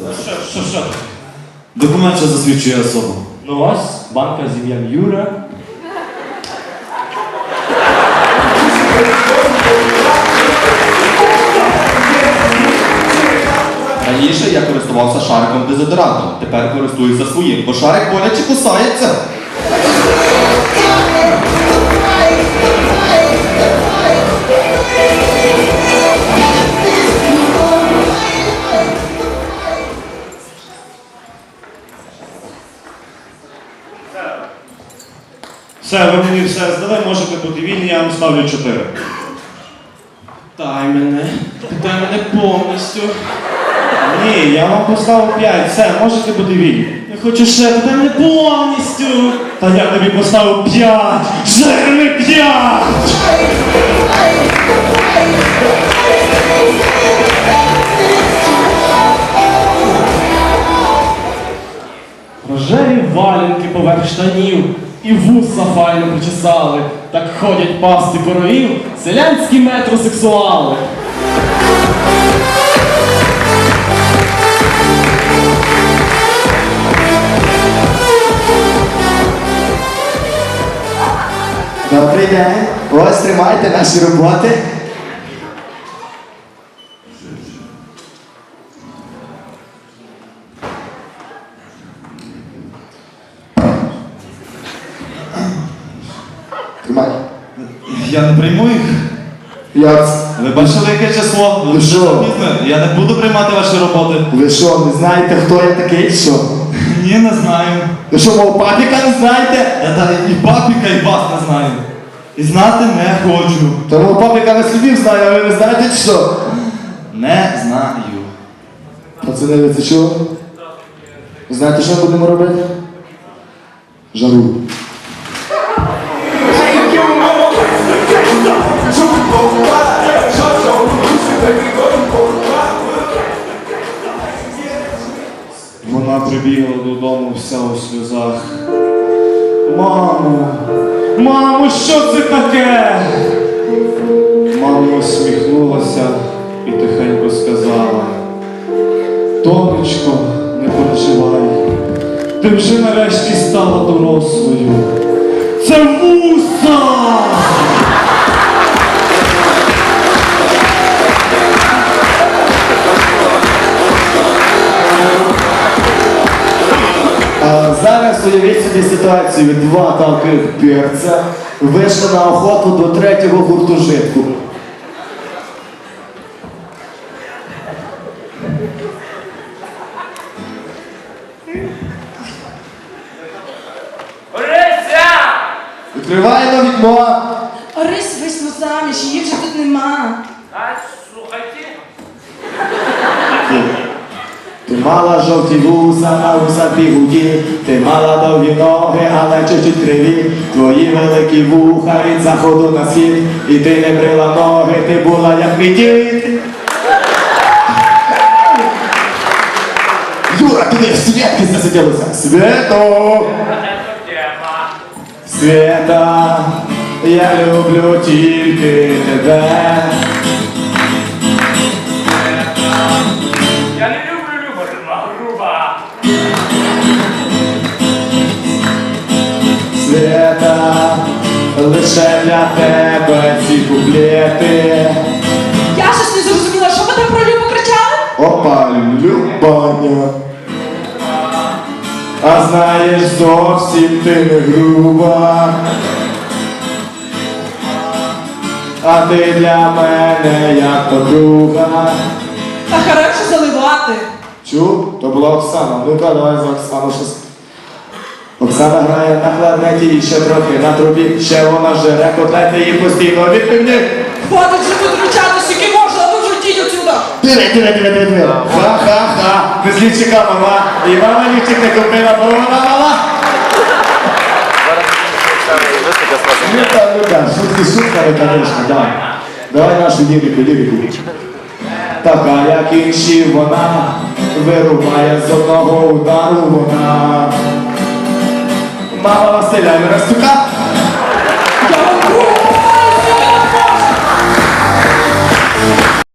Що, що, що? Документ, що засвідчує особу. Ну ось, банка з ім'ям Юра. Раніше я користувався шариком дезодорантом, тепер користуюся своїм, бо шарик боляче кусається. Все, ви мені все здали, можете бути вільні, я вам ставлю 4. Дай мене. Дай мене повністю. Ні, я вам поставив 5. Все, можете бути вільні. Я хочу ще, дай мене повністю. Та я тобі поставив 5! Жирний 5! Рожеві валянки поверх штанів і вуса файно причесали. Так ходять пасти коровів селянські метросексуали. Добрий день. Ось тримайте наші роботи. Я не прийму їх. Як? Ви бачили, яке число? Ви що? Я не буду приймати ваші роботи. Ви що, не знаєте, хто я такий? Що? Ні, не знаю. Ви що, мого папіка не знаєте? Я та і папіка, і вас не знаю. І знати не хочу. Та мого папіка на слідів знаю, а ви не знаєте чи що? Не знаю. Пацани, ви це чули? Знаєте, що ми будемо робити? Жару. Вона прибігла додому вся у сльозах. Мамо, мамо, що це таке? Мама усміхнулася і тихенько сказала. Донечко, не переживай. Ти вже нарешті стала дорослою. Це вуса! Зараз уявіть собі ситуацію. Два таких перця вийшли на охоту до третього гуртожитку. Орися! Відкриваємо вікно. Орись вийшла заміж, її вже тут нема. А, слухайте. Мала жовті вуса, на вуса бігуді, ти мала довгі ноги, але чуть-чуть криві, твої великі вуха від заходу на схід, і ти не брила ноги, ти була як мій дід. Юра, ти не святки засиділася. Свято! Света, я люблю тільки тебе. Лише для тебе ці куплети. Я щось не зрозуміла, що ви там про Любу кричали? Опа, любаня. А знаєш, зовсім ти не груба. А ти для мене як подруга. Та хороше заливати. Чув? То була Оксана. Ну-ка, давай за Оксану щось. Оксана грає на кларнеті і ще трохи на трубі. Ще вона жере котлети і постійно відпівні. Хватить же тут ручати, скільки можна, а ви вже йдіть отсюда. Диви, диви, диви, диви. Ха-ха-ха. Ти слідчика мала. І мама лівчик не купила, бо вона мала. Ну так, ну так, шутки шутками, конечно, да. Давай нашу лірику, лірику. Така, як інші вона, вирубає з одного удару вона. Mama, c'est la reste